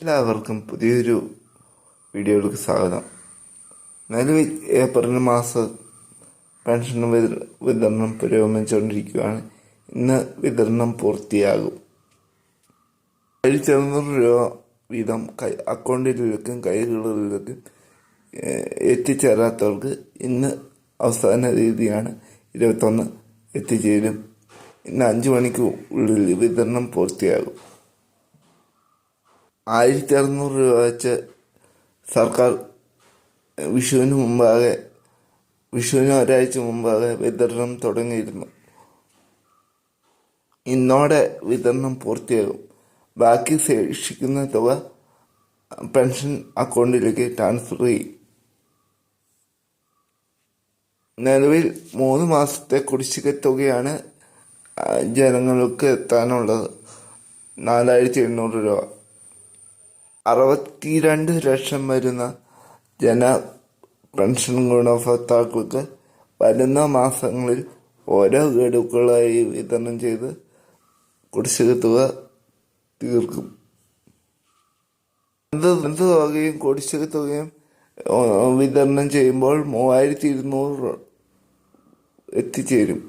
എല്ലാവർക്കും പുതിയൊരു വീഡിയോയിലേക്ക് സ്വാഗതം. നിലവിൽ ഏപ്രിൽ മാസം പെൻഷൻ വിത- വിതരണം പുരോഗമിച്ചുകൊണ്ടിരിക്കുകയാണ്. ഇന്ന് വിതരണം പൂർത്തിയാകും. അറുന്നൂറ് രൂപ വീതം കൈ അക്കൗണ്ടിലേക്കും കൈകളിലേക്കും എത്തിച്ചേരാത്തവർക്ക് ഇന്ന് അവസാന രീതിയാണ് ഇരുപത്തൊന്ന് എത്തിച്ചേരും. ഇന്ന് അഞ്ച് മണിക്ക് ഉള്ളിൽ വിതരണം പൂർത്തിയാകും. ആയിരത്തി അറുന്നൂറ് രൂപ വെച്ച് സർക്കാർ വിഷുവിന് മുമ്പാകെ വിഷുവിന് ഒരാഴ്ച മുമ്പാകെ വിതരണം തുടങ്ങിയിരുന്നു. ഇന്നോടെ വിതരണം പൂർത്തിയാകും. ബാക്കി ശേഷിക്കുന്ന തുക പെൻഷൻ അക്കൗണ്ടിലേക്ക് ട്രാൻസ്ഫർ ചെയ്യും. നിലവിൽ മൂന്ന് മാസത്തെ കുടിശ്ശിക തുകയാണ് ജനങ്ങൾക്ക് എത്താനുള്ളത്. നാലായിരത്തി എണ്ണൂറ് രൂപ. അറുപത്തിരണ്ട് ലക്ഷം വരുന്ന ജന പെൻഷൻ ഗുണഭോക്താക്കൾക്ക് വരുന്ന മാസങ്ങളിൽ ഓരോ ഗഡുക്കളായി വിതരണം ചെയ്ത് കുടിശ്ശിക തുക തീർക്കും. എന്ത് തുകയും കുടിശ്ശിക തുകയും വിതരണം ചെയ്യുമ്പോൾ മൂവായിരത്തി ഇരുന്നൂറ് എത്തിച്ചേരും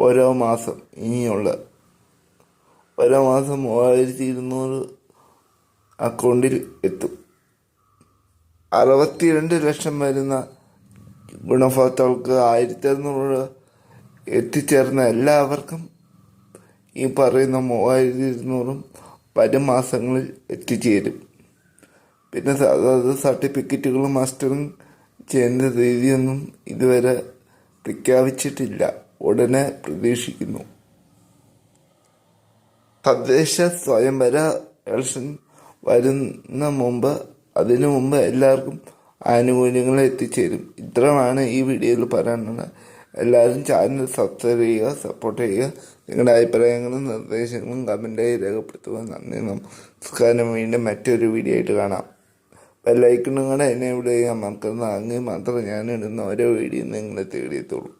ഓരോ മാസം ഇനിയുള്ള. ഓരോ മാസം മൂവായിരത്തി ഇരുന്നൂറ് അക്കൗണ്ടിൽ എത്തും. അറുപത്തിരണ്ട് ലക്ഷം വരുന്ന ഗുണഭോക്താക്കൾക്ക് ആയിരത്തി അറുന്നൂറ് എത്തിച്ചേർന്ന എല്ലാവർക്കും ഈ പറയുന്ന മൂവായിരത്തി ഇരുന്നൂറും വരും മാസങ്ങളിൽ എത്തിച്ചേരും. പിന്നെ അതായത് സർട്ടിഫിക്കറ്റുകളും മാസ്റ്ററും ചെയ്യുന്ന രീതിയൊന്നും ഇതുവരെ പ്രഖ്യാപിച്ചിട്ടില്ല. ഉടനെ പ്രതീക്ഷിക്കുന്നു. തദ്ദേശ സ്വയംവര ഇലക്ഷൻ വരുന്ന മുമ്പ് അതിനു മുമ്പ് എല്ലാവർക്കും ആനുകൂല്യങ്ങൾ എത്തിച്ചേരും. ഇത്രമാണ് ഈ വീഡിയോയിൽ പറയാനുള്ളത് എല്ലാവരും ചാനൽ സബ്സ്ക്രൈബ് ചെയ്യുക സപ്പോർട്ട് ചെയ്യുക. നിങ്ങളുടെ അഭിപ്രായങ്ങളും നിർദ്ദേശങ്ങളും കമന്റായി രേഖപ്പെടുത്തുക. നന്ദി. നമസ്കാരം. വീണ്ടും മറ്റൊരു വീഡിയോ ആയിട്ട് കാണാം. ബെല്ലൈക്കണും കൂടെ എന്നെ ഇവിടെ ചെയ്യാൻ മറക്കുന്ന അങ്ങ് മാത്രമേ ഞാൻ ഇടുന്ന ഓരോ വീഡിയോ നിങ്ങളെ തേടിയെത്തുള്ളൂ